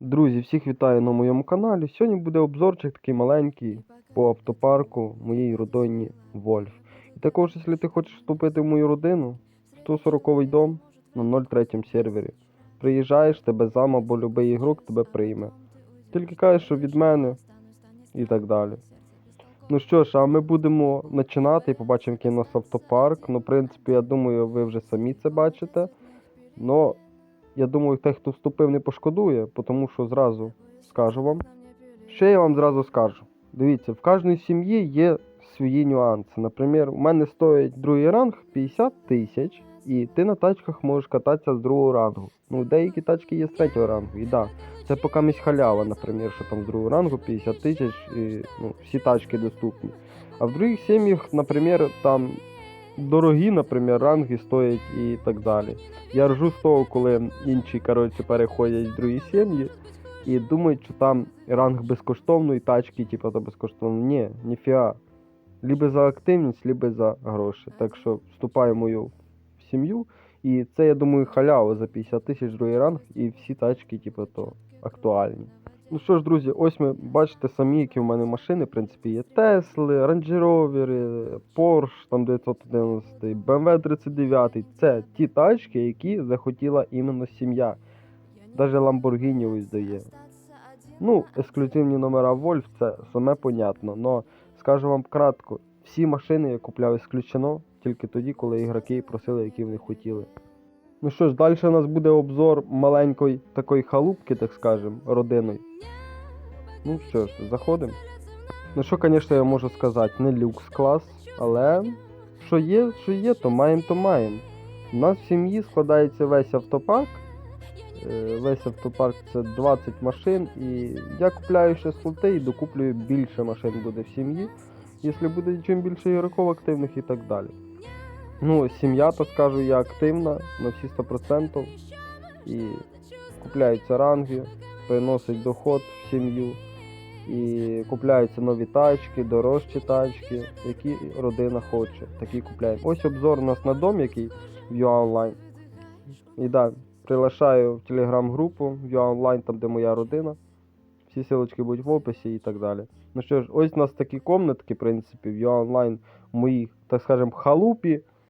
Друзі, всіх вітаю на моєму каналі. Сьогодні буде обзорчик такий маленький по автопарку моєї родині Вольф. І також, якщо ти хочеш вступити в мою родину, 140 дом на 03 сервері. Приїжджаєш, тебе зам або любий ігрок тебе прийме. Тільки кажеш, що від мене і так далі. Ну що ж, а ми будемо починати і побачимо, який у нас автопарк. Ну, в принципі, я думаю, ви вже самі це бачите. Но я думаю, той, хто вступив, не пошкодує, тому що зразу скажу вам. Ще я вам зразу скажу. Дивіться, в кожній сім'ї є свої нюанси. Наприклад, у мене стоїть другий ранг 50 тисяч, і ти на тачках можеш кататися з другого рангу. Ну, деякі тачки є з третього рангу, і да. Це поки місь халява, наприклад, що там з другого рангу 50 тисяч, і ну, всі тачки доступні. А в других сім'ях, наприклад, там дорогі, наприклад, ранги стоять і так далі. Я ржу з того, коли інші коротше, переходять в другі сім'ї і думають, що там ранг безкоштовної тачки, типу, то безкоштовно. Ні, ніфіга. Либо за активність, либо за гроші. Так що вступаю в мою сім'ю. І це, я думаю, халява за 50 тисяч другий ранг, і всі тачки, типу, то актуальні. Ну що ж, друзі, ось ми бачите самі, які в мене машини, в принципі, є Тесли, Rover, Porsche там 911, BMW 39. Це ті тачки, які захотіла іменно сім'я. Даже Lamborghini ось дає. Ну, ексклюзивні номера Wolf, це саме понятно. Но скажу вам кратко, всі машини я купляв ісключено тільки тоді, коли ігроки просили, які вони хотіли. Ну що ж, далі у нас буде обзор маленької такої халупки, так скажем, родиною. Ну що ж, заходимо. Ну що, звісно, я можу сказати, не люкс клас, але що є, що є, то маємо, то маємо. У нас в сім'ї складається весь автопарк. Е, Весь автопарк це 20 машин, і я купляю ще слоти і докуплюю більше машин буде в сім'ї, якщо буде чим більше ігроків активних і так далі. Ну, сім'я, то скажу, я активна на всі 100%. І купляються ранги, приносить доход в сім'ю. І купляються нові тачки, дорожчі тачки, які родина хоче. Такі купляємо. Ось обзор у нас на дом, який в Online. І да, приглашаю в телеграм-групу в Online, там де моя родина. Всі силочки будуть в описі і так далі. Ну що ж, ось у нас такі комнатки, в принципі, в Online в моїй, так скажем, халупі.